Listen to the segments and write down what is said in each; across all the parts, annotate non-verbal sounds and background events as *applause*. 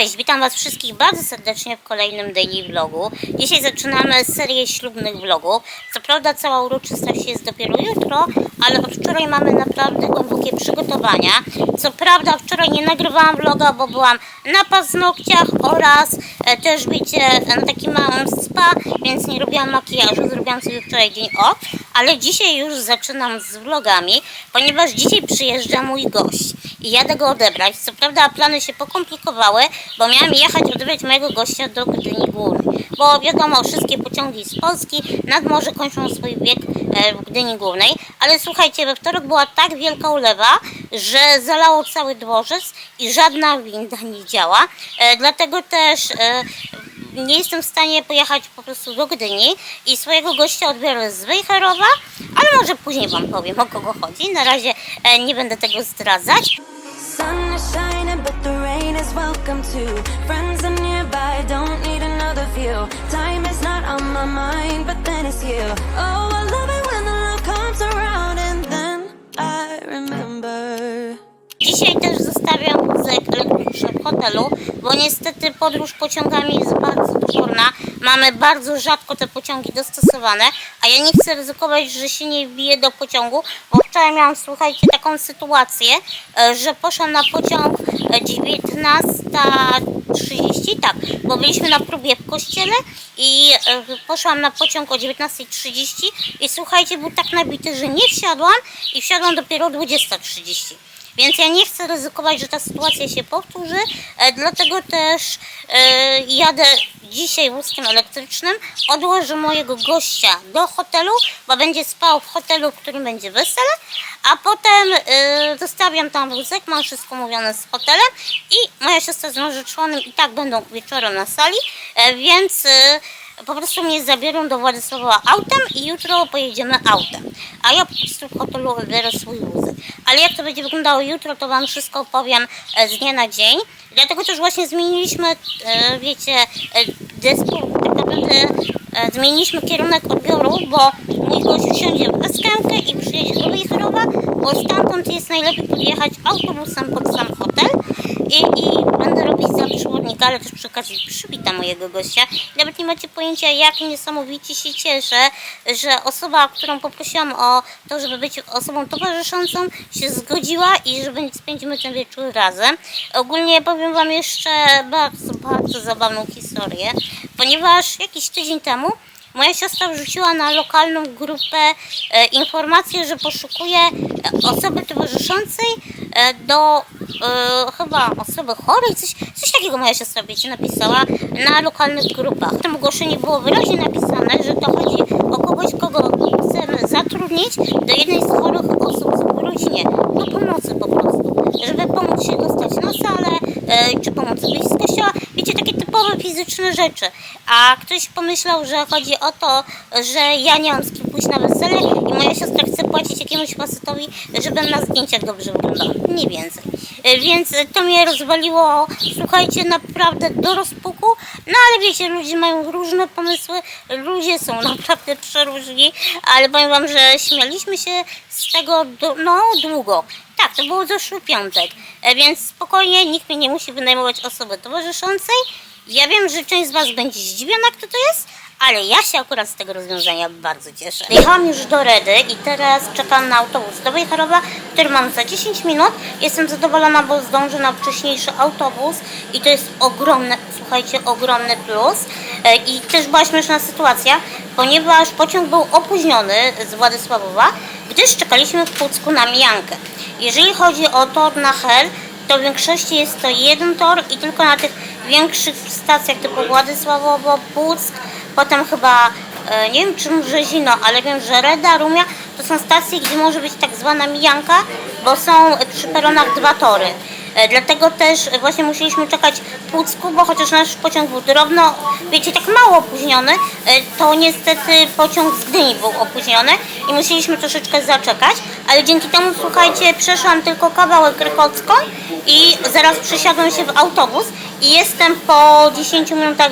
Cześć, witam Was wszystkich bardzo serdecznie w kolejnym daily vlogu. Dzisiaj zaczynamy serię ślubnych vlogów. Co prawda cała uroczystość jest dopiero jutro, ale od wczoraj mamy naprawdę głębokie przygotowania. Co prawda wczoraj nie nagrywałam vloga, bo byłam na paznokciach oraz e, też wiecie na takim małym spa, więc nie robiłam makijażu, zrobiłam sobie wczoraj dzień off, ale dzisiaj już zaczynam z vlogami, ponieważ dzisiaj przyjeżdża mój gość i jadę go odebrać. Co prawda plany się pokomplikowały, bo miałam jechać odebrać mojego gościa do Gdyni Górnej. Bo wiadomo, wszystkie pociągi z Polski nad morze kończą swój bieg e, w Gdyni Górnej. Ale słuchajcie, we wtorek była tak wielka ulewa, że zalało cały dworzec i żadna winda nie działa. E, dlatego też e, nie jestem w stanie pojechać po prostu do Gdyni i swojego gościa odbiorę z Wejherowa, ale może później Wam powiem o kogo chodzi. Na razie nie będę tego zdradzać. Welcome too. Friends are nearby, don't need another view. Time is not on my mind, but then it's you. Oh, I love it when the love comes around, and then I remember. Dzisiaj też zostawiam wózek elektryczny w hotelu, bo niestety podróż pociągami jest bardzo trudna. Mamy bardzo rzadko te pociągi dostosowane, a ja nie chcę ryzykować, że się nie wbiję do pociągu, bo wczoraj miałam, słuchajcie, taką sytuację, e, że poszłam na pociąg e, 19.30, tak, bo byliśmy na próbie w kościele i e, poszłam na pociąg o 19.30 i słuchajcie, był tak nabity, że nie wsiadłam i wsiadłam dopiero o 20.30. Więc ja nie chcę ryzykować, że ta sytuacja się powtórzy, e, dlatego też e, jadę dzisiaj wózkiem elektrycznym, odłożę mojego gościa do hotelu, bo będzie spał w hotelu, w którym będzie wesele, a potem e, zostawiam tam wózek, mam wszystko mówione z hotelem i moja siostra z narzeczonym i tak będą wieczorem na sali, więc... Po prostu mnie zabiorą do Władysława autem i jutro pojedziemy autem. A ja po prostu w hotelu wybiorę swój wózek. Ale jak to będzie wyglądało jutro, to Wam wszystko powiem e, z dnia na dzień. Dlatego też właśnie zmieniliśmy, e, wiecie, e, desku, tak naprawdę zmieniliśmy kierunek odbioru, bo mój gość wsiądzie w Eskenkę i przyjedzie do Wejherowa, bo stamtąd jest najlepiej podjechać autobusem pod sam hotel i, i będę robić za przewodnika, ale też przy okazji przywitam mojego gościa. Nawet nie macie pojęcia, jak niesamowicie się cieszę, że osoba, którą poprosiłam o to, żeby być osobą towarzyszącą, się zgodziła i że spędzimy ten wieczór razem. Ogólnie powiem Wam jeszcze bardzo, bardzo zabawną historię, ponieważ jakiś tydzień temu Moja siostra wrzuciła na lokalną grupę e, informację, że poszukuje e, osoby towarzyszącej e, do chyba osoby chorej, coś, coś takiego moja siostra, wiecie, napisała na lokalnych grupach. W tym ogłoszeniu było wyraźnie napisane, że to chodzi o kogoś, kogo chcemy zatrudnić do jednej z chorych osób w rodzinie, do pomocy po prostu, żeby pomóc się dostać na salę, e, czy pomóc wyjść z kościoła, wiecie, takie typowe fizyczne rzeczy. A ktoś pomyślał, że chodzi o to, że ja nie mam z kim pójść na wesele i moja siostra chce płacić jakiemuś facetowi, żebym na zdjęciach dobrze wyglądała. Nie więcej. E, Więc to mnie rozwaliło, słuchajcie, naprawdę do rozpuku. No ale wiecie, ludzie mają różne pomysły, ludzie są *laughs* naprawdę przeróżni, ale powiem wam, że śmialiśmy się z tego no długo. Tak, to było zeszły piątek, e, więc spokojnie, nikt mnie nie musi wynajmować osoby towarzyszącej. Ja wiem, że część z Was będzie zdziwiona, kto to jest, ale ja się akurat z tego rozwiązania bardzo cieszę. Jechałam już do Redy i teraz czekam na autobus do Wejherowa, który mam za 10 minut. Jestem zadowolona, bo zdążę na wcześniejszy autobus i to jest ogromne, słuchajcie, ogromny plus. E, I też była śmieszna sytuacja, ponieważ pociąg był opóźniony z Władysławowa, gdyż czekaliśmy w Pucku na Mijankę. Jeżeli chodzi o tor na Hel, to w większości jest to jeden tor i tylko na tych większych stacjach typu Władysławowo, Puck, potem chyba, e, nie wiem czy Brzezino, ale wiem, że Reda, Rumia to są stacje, gdzie może być tak zwana mijanka, bo są przy peronach dwa tory. E, Dlatego też właśnie musieliśmy czekać w Pucku, bo chociaż nasz pociąg był drobno, wiecie, tak mało opóźniony, e, to niestety pociąg z Gdyni był opóźniony i musieliśmy troszeczkę zaczekać, ale dzięki temu, słuchajcie, przeszłam tylko kawałek Rykocką i zaraz przesiadłam się w autobus i jestem po 10 minutach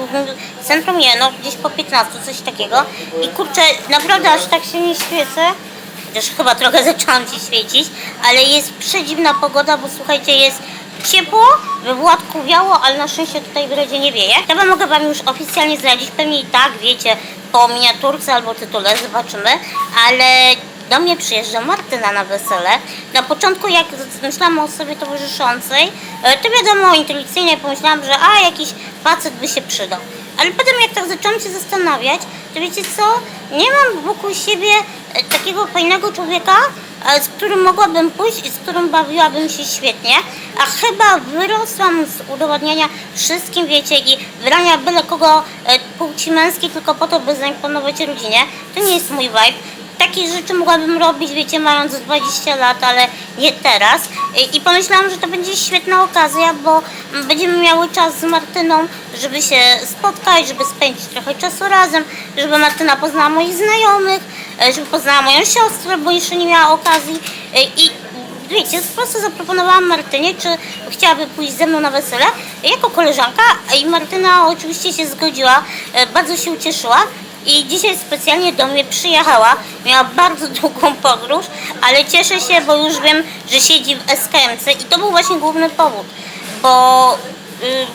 w centrum, nie, no gdzieś po 15, coś takiego. I kurczę, naprawdę aż tak się nie świecę, Chociaż chyba trochę zaczęłam się świecić, ale jest przedziwna pogoda, bo słuchajcie, jest ciepło, we Władku wiało, ale na szczęście tutaj w Redzie nie wieje. Chyba mogę Wam już oficjalnie zdradzić, pewnie i tak wiecie po miniaturce albo tytule, zobaczymy, ale do mnie przyjeżdża Martyna na wesele. Na początku jak myślałam o osobie towarzyszącej, e, to wiadomo, intuicyjnie pomyślałam, że a, jakiś facet by się przydał. Ale potem jak tak zaczęłam się zastanawiać, to wiecie co, nie mam wokół siebie e, takiego fajnego człowieka, e, z którym mogłabym pójść i z którym bawiłabym się świetnie, a chyba wyrosłam z udowadniania wszystkim, wiecie, i brania byle kogo e, płci męskiej tylko po to, by zaimponować rodzinie. To nie jest mój vibe. Takie rzeczy mogłabym robić, wiecie, mając 20 lat, ale nie teraz. I, I pomyślałam, że to będzie świetna okazja, bo będziemy miały czas z Martyną, żeby się spotkać, żeby spędzić trochę czasu razem, żeby Martyna poznała moich znajomych, e, żeby poznała moją siostrę, bo jeszcze nie miała okazji. E, I wiecie, po prostu zaproponowałam Martynie, czy chciałaby pójść ze mną na wesele jako koleżanka i Martyna oczywiście się zgodziła, e, bardzo się ucieszyła. I dzisiaj specjalnie do mnie przyjechała. Miała bardzo *laughs* długą podróż, ale cieszę się, bo już wiem, że siedzi w SKMC i to był właśnie główny powód, bo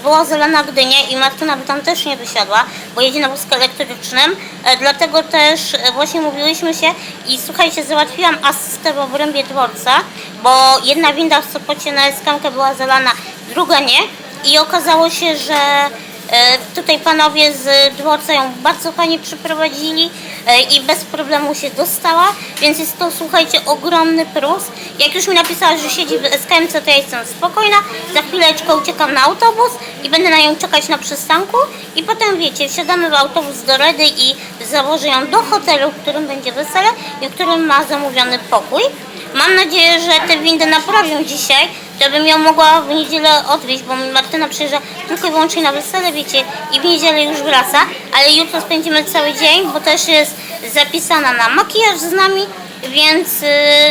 była zelena Gdynia i Martyna by tam też nie wysiadła, bo jedzie na wózku elektrycznym, e, dlatego też e, właśnie mówiłyśmy się i słuchajcie, załatwiłam asystę w obrębie dworca, bo jedna winda w Sopocie na SKMkę była zelana, druga nie. I okazało się, że Tutaj panowie z dworca ją bardzo fajnie przyprowadzili e, i bez problemu się dostała, więc jest to, słuchajcie, ogromny plus. Jak już mi napisała, że siedzi w SKMC, to ja jestem spokojna. Za chwileczkę uciekam na autobus i będę na nią czekać na przystanku i potem, wiecie, wsiadamy w autobus do Redy i zawożę ją do hotelu, w którym będzie wesele i w którym ma zamówiony pokój. Mam nadzieję, że te windy naprawią dzisiaj, żebym ją mogła w niedzielę odwieźć, bo Martyna przyjeżdża tylko i wyłącznie na wesele, wiecie, i w niedzielę już wraca, ale jutro spędzimy cały dzień, bo też jest zapisana na makijaż z nami, więc yy,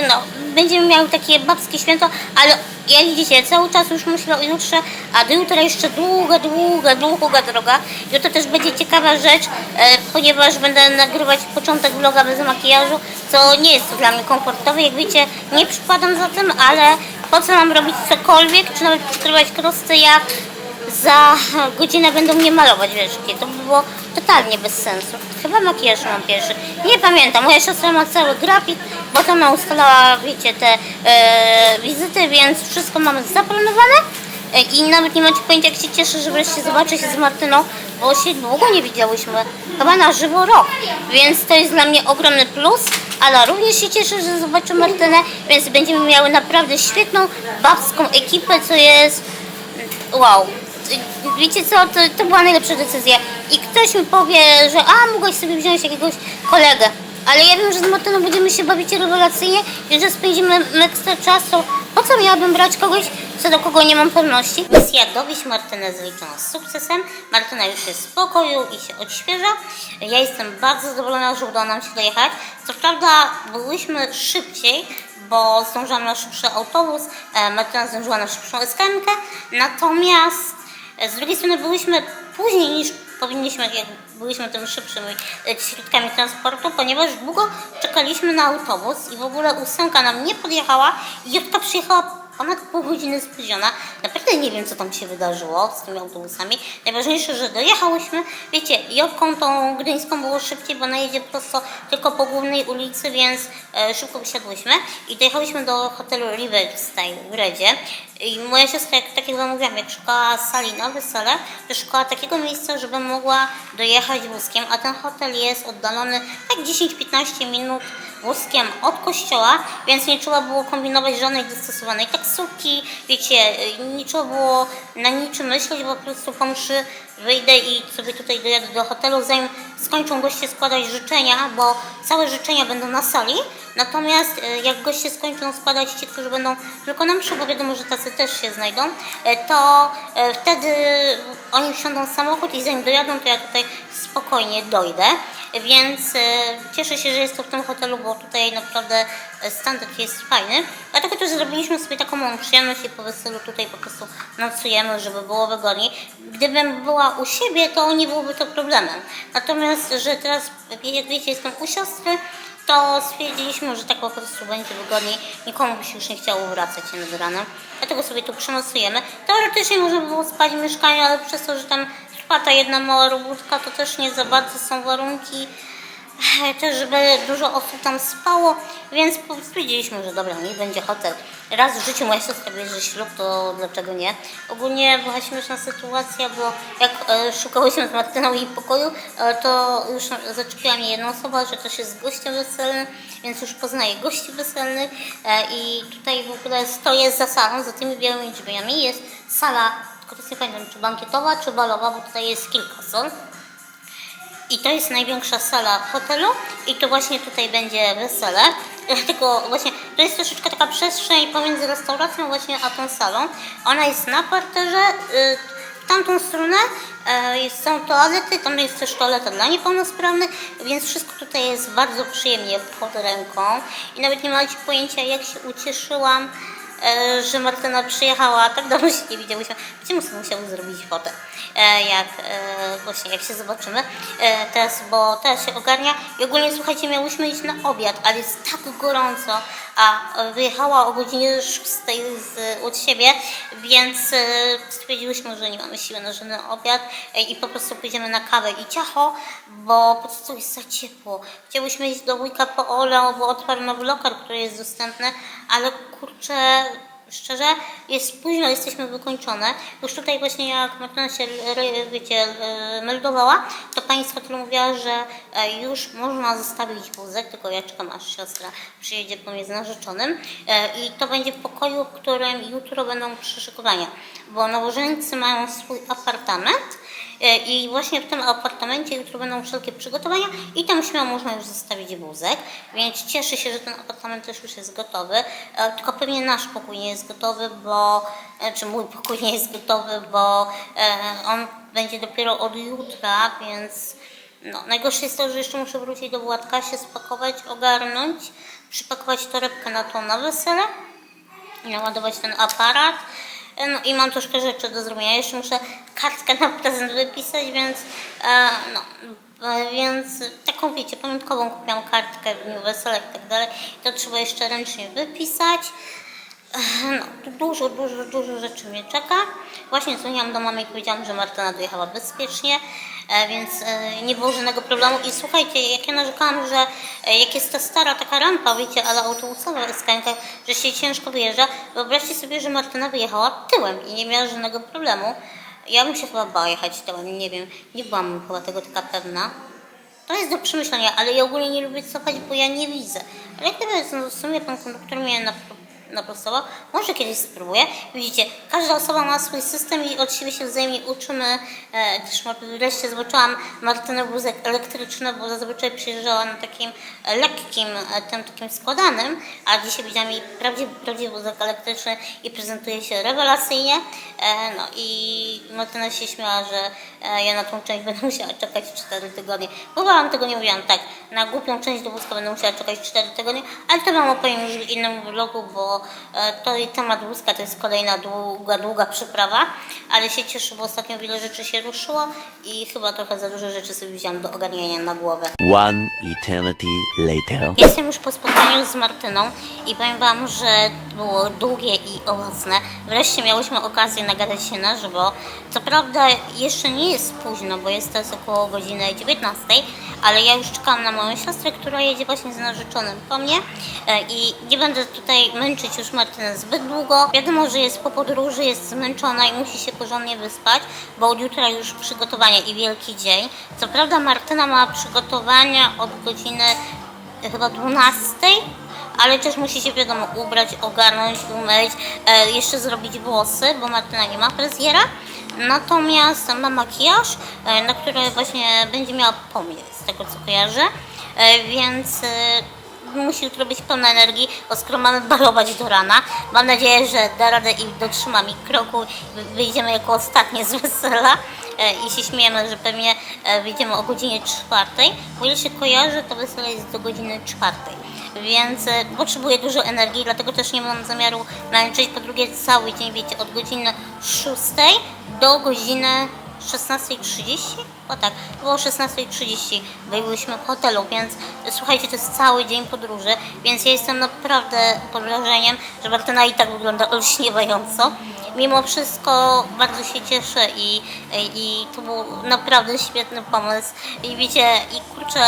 no, będziemy miały takie babskie święto, ale jak widzicie, cały czas już myślę o jutrze, a do jutra jeszcze długa, długa, długa droga. Jutro też będzie ciekawa rzecz, e, ponieważ będę nagrywać początek vloga bez makijażu, co nie jest to dla mnie komfortowe. Jak wiecie, nie przypadam za tym, ale po co mam robić cokolwiek, czy nawet przykrywać krosty, jak za godzinę będą mnie malować, wiesz, jakie to by było totalnie bez sensu. Chyba makijaż mam pierwszy. Nie pamiętam, moja siostra ma cały grafik, bo to ona ustalała, wiecie, te e, wizyty, więc wszystko mamy zaplanowane. E, I nawet nie macie pojęcia, jak się cieszę, że wreszcie zobaczę się z Martyną, bo się długo nie widziałyśmy, chyba na żywo rok, więc to jest dla mnie ogromny plus, ale również się cieszę, że zobaczę Martynę, więc będziemy miały naprawdę świetną babską ekipę, co jest wow. Wiecie co, to, to była najlepsza decyzja. I ktoś mi powie, że a, mogłeś sobie wziąć jakiegoś kolegę. Ale ja wiem, że z Martyną będziemy się bawić rewelacyjnie i że spędzimy ekstra czasu. Po co miałabym brać kogoś, co do kogo nie mam pewności? Misja dowieść Martynę zaliczona z sukcesem. Martyna już jest w spokoju i się odświeża. Ja jestem bardzo zadowolona, że udało nam się dojechać. Co prawda byłyśmy szybciej, bo zdążyłam na szybszy autobus, e, Martyna zdążyła na szybszą SKM-kę, natomiast e, z drugiej strony byłyśmy później niż powinniśmy, jak byliśmy tym szybszymi e, środkami transportu, ponieważ długo czekaliśmy na autobus i w ogóle ósemka nam nie podjechała i Jotka przyjechała ponad pół godziny spóźniona. Naprawdę nie wiem, co tam się wydarzyło z tymi autobusami. Najważniejsze, że dojechałyśmy. Wiecie, Jotką tą gdyńską było szybciej, bo ona jedzie prosto tylko po głównej ulicy, więc e, szybko wysiadłyśmy i dojechałyśmy do hotelu Riverstyle w Redzie. I moja siostra, jak tak wam mówiłam, jak szukała sali na wesele, to szukała takiego miejsca, żeby mogła dojechać wózkiem, a ten hotel jest oddalony tak 10-15 minut wózkiem od kościoła, więc nie trzeba było kombinować żadnej dostosowanej taksówki, wiecie, nie trzeba było na niczym myśleć, bo po prostu po mszy wyjdę i sobie tutaj dojadę do hotelu, zanim skończą goście składać życzenia, bo całe życzenia będą na sali, natomiast e, jak goście skończą składać ci, którzy będą tylko na mszy, bo wiadomo, że tacy też się znajdą, e, to e, wtedy oni wsiądą w samochód i zanim dojadą, to ja tutaj spokojnie dojdę. Więc e, cieszę się, że jest to w tym hotelu, bo tutaj naprawdę e, standard jest fajny. Dlatego też zrobiliśmy sobie taką przyjemność i po weselu tutaj po prostu nocujemy, żeby było wygodniej. Gdybym była u siebie, to nie byłoby to problemem. Natomiast, że teraz, jak wiecie, jestem u siostry, to stwierdziliśmy, że tak po prostu będzie wygodniej. Nikomu by się już nie chciało wracać nad ranem. Dlatego sobie tu przenosujemy. Teoretycznie można by było spać w mieszkaniu, ale przez to, że tam ta jedna mała robótka, to też nie za bardzo są warunki też, żeby dużo osób tam spało, więc po- stwierdziliśmy, że dobra, niech będzie hotel. Raz w życiu moja siostra bierze ślub, to dlaczego nie? Ogólnie była śmieszna sytuacja, bo jak e, szukałyśmy z Martyną jej pokoju, e, to już zaczepiła mnie jedna osoba, że też jest gościem weselnym, więc już poznaję gości weselnych e, i tutaj w ogóle stoję za salą, za tymi białymi drzwiami jest sala, teraz nie czy bankietowa, czy balowa, bo tutaj jest kilka sal. I to jest największa sala w hotelu i to właśnie tutaj będzie wesele. *laughs* Tylko właśnie to jest troszeczkę taka przestrzeń pomiędzy restauracją właśnie a tą salą. Ona jest na parterze. y, W tamtą stronę jest, są toalety, tam jest też toaleta dla niepełnosprawnych, więc wszystko tutaj jest bardzo przyjemnie pod ręką. I nawet nie macie pojęcia jak się ucieszyłam, e, że Martyna przyjechała, tak dawno się nie widziałyśmy. Będziemy musiały zrobić fotę, e, jak e, właśnie jak się zobaczymy teraz, bo teraz się ogarnia i ogólnie słuchajcie, miałyśmy iść na obiad, ale jest tak gorąco, a wyjechała o godzinie 6 z, od siebie, więc stwierdziłyśmy, że nie mamy siły na żaden obiad i po prostu pójdziemy na kawę i ciacho, bo po prostu jest za ciepło. Chciałyśmy iść do wujka po Oleo, bo otwarł nowy lokal, który jest dostępny, ale kurczę, szczerze, jest późno, jesteśmy wykończone. Już tutaj właśnie jak Martyna się, re- wiecie, e, meldowała, to pani z hotelu mówiła, że e, już można zostawić wózek, tylko ja czekam aż siostra przyjedzie po mnie z narzeczonym e, i to będzie w pokoju, w którym jutro będą przyszykowania, bo nałożeńcy mają swój apartament E, I właśnie w tym apartamencie jutro będą wszelkie przygotowania i tam śmiało można już zostawić wózek, więc cieszę się, że ten apartament też już jest gotowy, E, tylko pewnie nasz pokój nie jest gotowy, bo, e, czy mój pokój nie jest gotowy, bo e, on będzie dopiero od jutra, więc no, najgorsze jest to, że jeszcze muszę wrócić do Władka, się spakować, ogarnąć, przypakować torebkę na to na wesele, naładować ten aparat. No i mam troszkę rzeczy do zrobienia. Jeszcze muszę kartkę na prezent wypisać, więc e, no, e, więc taką wiecie, pamiątkową kupiłam kartkę w dniu wesela i tak dalej. To trzeba jeszcze ręcznie wypisać. No, dużo, dużo, dużo rzeczy mnie czeka. Właśnie dzwoniłam do mamy i powiedziałam, że Martyna dojechała bezpiecznie, e, więc e, nie było żadnego problemu. I słuchajcie, jak ja narzekałam, że jak jest ta stara taka rampa, wiecie, ale autobusowa SKNK, że się ciężko wyjeżdża, wyobraźcie sobie, że Martyna wyjechała tyłem i nie miała żadnego problemu. Ja bym się chyba bała jechać tyłem, nie wiem, nie byłam chyba tego taka pewna. To jest do przemyślenia, ale ja ogólnie nie lubię cofać, bo ja nie widzę. Ale gdyby no, w sumie pan konduktor mnie na, naprostował, może kiedyś spróbuję. Widzicie, każda osoba ma swój system i od siebie się wzajemnie uczymy. E, też wreszcie zobaczyłam Martynę wózek elektryczny, bo zazwyczaj przyjeżdżała na takim e, lekkim, e, tym takim składanym, a dzisiaj widziałam jej prawdziwy, prawdziwy wózek elektryczny i prezentuje się rewelacyjnie. E, no i Martyna się śmiała, że e, ja na tą część będę *laughs* musiała czekać 4 tygodnie. Bo wam tego nie mówiłam, tak, na głupią część do wózka będę musiała czekać 4 tygodnie, ale to wam opowiem już w innym vlogu, bo to i temat wózka to jest kolejna długa, długa przyprawa, ale się cieszę, bo ostatnio wiele rzeczy się ruszyło i chyba trochę za dużo rzeczy sobie wziąłam do ogarniania na głowę. One eternity later. Jestem już po spotkaniu z Martyną i powiem Wam, że było długie i owocne. Wreszcie miałyśmy okazję nagadać się na żywo. Co prawda jeszcze nie jest późno, bo jest teraz około godziny 19, ale ja już czekam na moją siostrę, która jedzie właśnie z narzeczonym po mnie E, i nie będę tutaj męczyć już Martynę zbyt długo. Wiadomo, że jest po podróży, jest zmęczona i musi się porządnie wyspać, bo od jutra już przygotowania i wielki dzień. Co prawda Martyna ma przygotowania od godziny chyba 12, ale też musi się wiadomo ubrać, ogarnąć, umyć, e, jeszcze zrobić włosy, bo Martyna nie ma fryzjera. Natomiast ma makijaż, e, na który właśnie będzie miała po mnie, z tego co kojarzę, e, więc e, musi jutro być pełna energii, bo skoro mamy balować do rana, mam nadzieję, że da radę i dotrzyma mi kroku, wy- wyjdziemy jako ostatnie z wesela i się śmiejemy, że pewnie wyjdziemy o godzinie czwartej, bo ile się kojarzy, to wesele jest do godziny czwartej, więc e, potrzebuję dużo energii, dlatego też nie mam zamiaru męczyć, po drugie cały dzień, wiecie, od godziny szóstej do godziny 16.30? O tak, było 16.30, byliśmy w hotelu, więc słuchajcie, to jest cały dzień podróży, więc ja jestem naprawdę pod wrażeniem, że Martyna i tak wygląda olśniewająco. Mimo wszystko bardzo się cieszę i, i to był naprawdę świetny pomysł. I wiecie, i kurczę,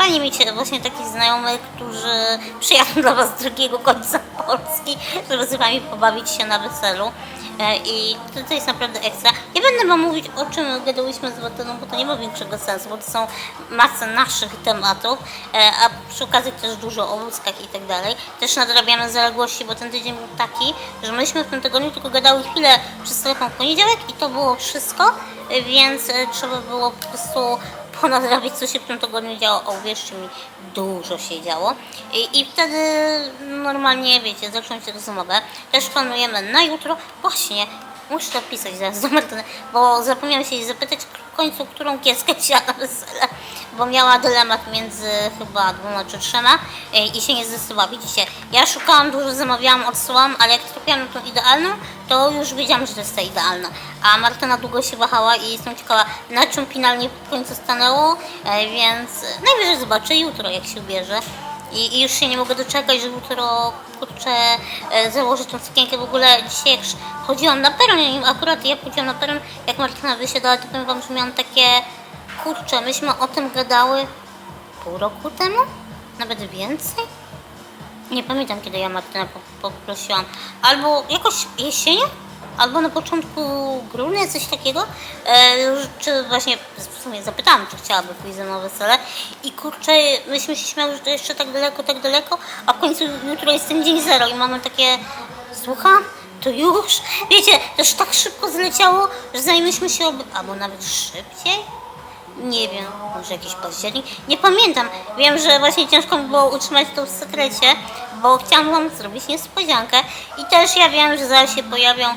Fajnie mieć właśnie takich znajomych, którzy przyjadą do Was z drugiego końca Polski, żeby z Wami pobawić się na weselu. E, I to, to jest naprawdę ekstra. Nie będę Wam mówić o czym gadałyśmy z Watyną, bo to nie ma większego sensu, bo to są masa naszych tematów, e, a przy okazji też dużo o wózkach i tak dalej. Też nadrabiamy zaległości, bo ten tydzień był taki, że myśmy w tym tygodniu tylko gadały chwilę przez telefon w poniedziałek i to było wszystko, więc e, trzeba było po prostu ponadrabiać, co się w tym tygodniu działo. O, uwierzcie mi, dużo się działo. I, I wtedy normalnie, wiecie, zacząć rozmowę. Też planujemy na jutro. Właśnie, muszę to pisać zaraz do Martyny, bo zapomniałam się zapytać końcu, którą kieskę wesele, bo miała dylemat między chyba dwoma czy trzema e, i się nie zdecydowała. Widzicie, ja szukałam, dużo zamawiałam, odsyłam, ale jak trafiłam na tą idealną, to już wiedziałam, że to jest ta idealna. A Martyna długo się wahała i jestem ciekawa, na czym finalnie w końcu stanęło, e, więc najwyżej zobaczę jutro, jak się ubierze. I, I już się nie mogę doczekać, że jutro kurczę e, założę tą sukienkę. W ogóle dzisiaj jak chodziłam na peron, akurat ja chodziłam na peron, jak Martyna wysiadała, to powiem wam, że miałam takie kurczę, myśmy o tym gadały pół roku temu? Nawet więcej? Nie pamiętam, kiedy ja Martynę po- poprosiłam. Albo jakoś jesienią? Albo na początku grudnia, coś takiego. E, czy właśnie w sumie zapytałam, czy chciałaby pójść ze mną wesele. I kurczę, myśmy się śmiały, że to jeszcze tak daleko, tak daleko, a w końcu jutro jest ten dzień zero i mamy takie, słucham? To już? Wiecie, to już tak szybko zleciało, że zajmyśmy się, ob... albo nawet szybciej. Nie wiem, może jakiś październik. Nie pamiętam. Wiem, że właśnie ciężko mi było utrzymać to w sekrecie, bo chciałam wam zrobić niespodziankę. I też ja wiem, że zaraz się pojawią e,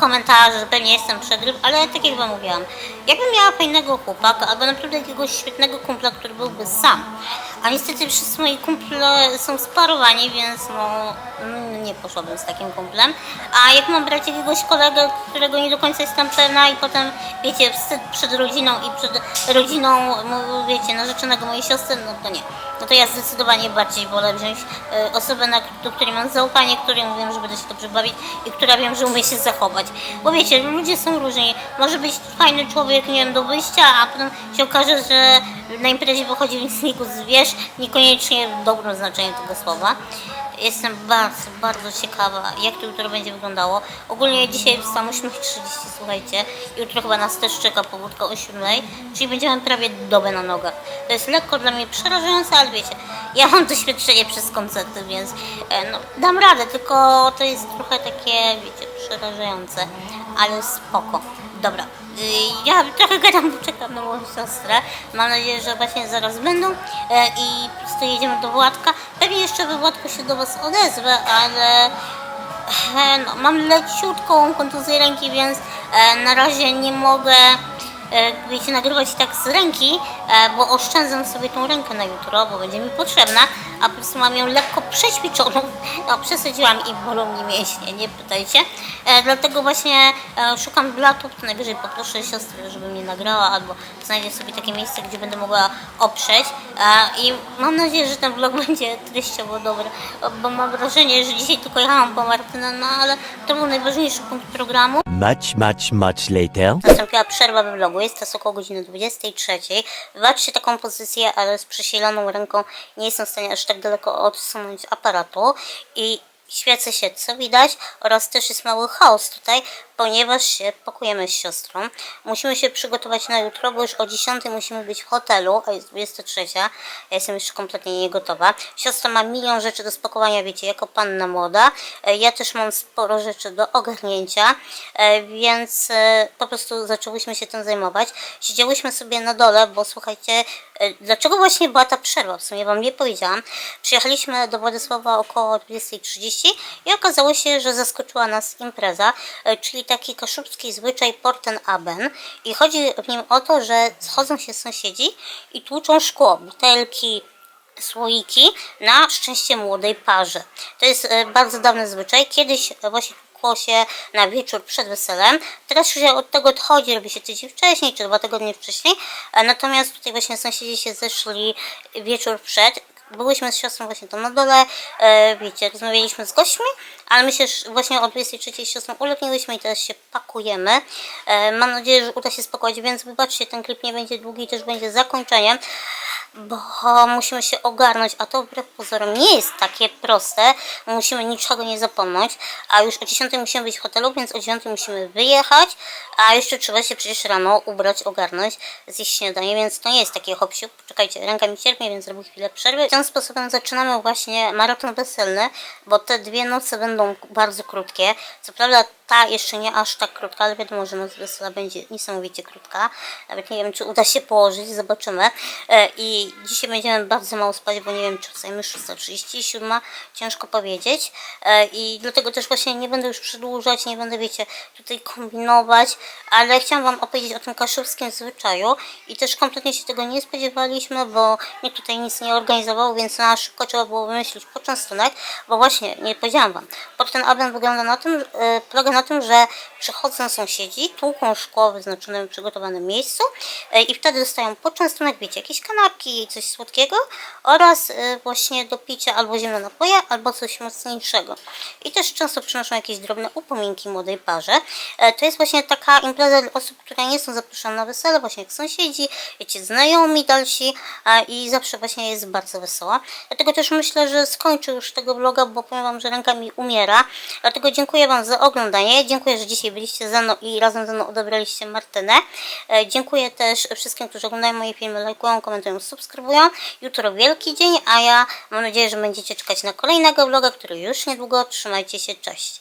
komentarze, że pewnie jestem przegryw, ale tak jak wam mówiłam, jakbym miała fajnego chłopaka, albo naprawdę jakiegoś świetnego kumpla, który byłby sam. A niestety wszyscy moi kumple są sparowani, więc no mm, nie poszłabym z takim kumplem. A jak mam brać jakiegoś kolegę, którego nie do końca jestem pewna i potem, wiecie, wstyd przed rodziną i przed rodziną, mu- wiecie, narzeczonego mojej siostry, no to nie. No to ja zdecydowanie bardziej wolę wziąć e, osobę, na, do której mam zaufanie, której wiem, że będę się dobrze bawić i która wiem, że umie się zachować. Bo wiecie, ludzie są różni. Może być fajny człowiek, nie wiem, do wyjścia, a potem się okaże, że na imprezie wychodzi w sniku zwierz, niekoniecznie w dobrym znaczeniu tego słowa. Jestem bardzo, bardzo ciekawa, jak to jutro będzie wyglądało. Ogólnie dzisiaj wstałam o 7.30, słuchajcie. Jutro chyba nas też czeka powódka o 7.00, czyli będziemy prawie dobę na nogach. To jest lekko dla mnie przerażające, ale wiecie, ja mam doświadczenie przez koncerty, więc e, no, dam radę, tylko to jest trochę takie, wiecie, przerażające, ale spoko. Dobra, ja trochę gadam, bo czekam na moją siostrę. Mam nadzieję, że właśnie zaraz będą e, i po prostu jedziemy do Władka. Pewnie jeszcze we Władku się do Was odezwę, ale e, no, mam leciutką kontuzję ręki, więc e, na razie nie mogę wiecie, nagrywać tak z ręki, e, bo oszczędzam sobie tą rękę na jutro, bo będzie mi potrzebna, a po prostu mam ją lekko przećwiczoną. *laughs* No, przesadziłam i bolą mnie mięśnie, nie pytajcie. E, dlatego właśnie e, szukam blatów, to najwyżej poproszę siostrę, żeby mnie nagrała, albo znajdę sobie takie miejsce, gdzie będę mogła oprzeć. I mam nadzieję, że ten vlog *laughs* będzie treściowo dobry, bo mam wrażenie, że dzisiaj tylko jechałam po Martynę, no ale to był najważniejszy punkt programu. Much, much, much later. Nastąpiła przerwa we vlogu, jest teraz około godziny 23. Wybaczcie taką pozycję, ale z przesiloną ręką nie jestem w stanie aż tak daleko odsunąć aparatu i świecę się, co widać, oraz też jest mały chaos tutaj, ponieważ się pakujemy z siostrą. Musimy się przygotować na jutro, bo już o 10 musimy być w hotelu, a jest 23. Ja jestem jeszcze kompletnie nie gotowa. Siostra ma milion rzeczy do spakowania, wiecie, jako panna młoda. E, Ja też mam sporo rzeczy do ogarnięcia, e, więc e, po prostu zaczęłyśmy się tym zajmować. Siedziałyśmy sobie na dole, bo słuchajcie, dlaczego właśnie była ta przerwa? W sumie Wam nie powiedziałam. Przyjechaliśmy do Władysława około 20.30 i okazało się, że zaskoczyła nas impreza, czyli taki kaszubski zwyczaj Porten Aben. I chodzi w nim o to, że schodzą się sąsiedzi i tłuczą szkło, butelki, słoiki na szczęście młodej parze. To jest e, bardzo dawny zwyczaj. Kiedyś właśnie szło się na wieczór przed weselem. Teraz się od tego odchodzi, robi się tydzień wcześniej, czy dwa tygodnie wcześniej. E, Natomiast tutaj właśnie sąsiedzi się zeszli wieczór przed. Byłyśmy z siostrą właśnie tam na dole, e, wiecie, rozmawialiśmy z gośćmi, ale my się właśnie o 23 z siostrą ulegniłyśmy i teraz się pakujemy. E, mam nadzieję, że uda się spakować, więc wybaczcie, ten klip nie będzie długi, też będzie zakończeniem, bo musimy się ogarnąć, a to wbrew pozorom nie jest takie proste. Musimy niczego nie zapomnieć, a już o 10 musimy być w hotelu, więc o 9 musimy wyjechać, a jeszcze trzeba się przecież rano ubrać, ogarnąć, zjeść śniadanie, więc to nie jest takie hop siup. Czekajcie, ręka mi cierpnie, więc zrobię chwilę przerwy. Tym sposobem zaczynamy właśnie maraton weselny, bo te dwie noce będą bardzo krótkie. Co prawda ta jeszcze nie aż tak krótka, ale wiadomo, że wesela będzie niesamowicie krótka. Nawet nie wiem, czy uda się położyć, zobaczymy. E, I dzisiaj będziemy bardzo mało spać, bo nie wiem, czy wstajemy 6.37, ciężko powiedzieć. E, I dlatego też właśnie nie będę już przedłużać, nie będę, wiecie, tutaj kombinować, ale chciałam Wam opowiedzieć o tym kaszubskim zwyczaju i też kompletnie się tego nie spodziewaliśmy, bo nikt tutaj nic nie organizował, więc na szybko trzeba było wymyślić poczęstunek, bo właśnie, nie powiedziałam Wam, pod ten advent wygląda na tym, e, polega na tym, że przychodzą sąsiedzi, tłuką szkło w wyznaczonym, przygotowanym miejscu e, i wtedy dostają poczęstunek, wiecie, jakieś kanapki, coś słodkiego oraz e, właśnie do picia albo zimne napoje, albo coś mocniejszego. I też często przynoszą jakieś drobne upominki młodej parze. E, To jest właśnie taka impreza dla osób, które nie są zaproszone na wesele, właśnie jak sąsiedzi, wiecie, znajomi dalsi i zawsze właśnie jest bardzo wesoła. Dlatego też myślę, że skończę już tego vloga, bo powiem Wam, że ręka mi umiera. Dlatego dziękuję Wam za oglądanie. Dziękuję, że dzisiaj byliście ze mną i razem ze mną odebraliście Martynę. E, Dziękuję też wszystkim, którzy oglądają moje filmy, lajkują, komentują, subskrybują. Jutro Wielki Dzień, a ja mam nadzieję, że będziecie czekać na kolejnego vloga, który już niedługo. Trzymajcie się, cześć!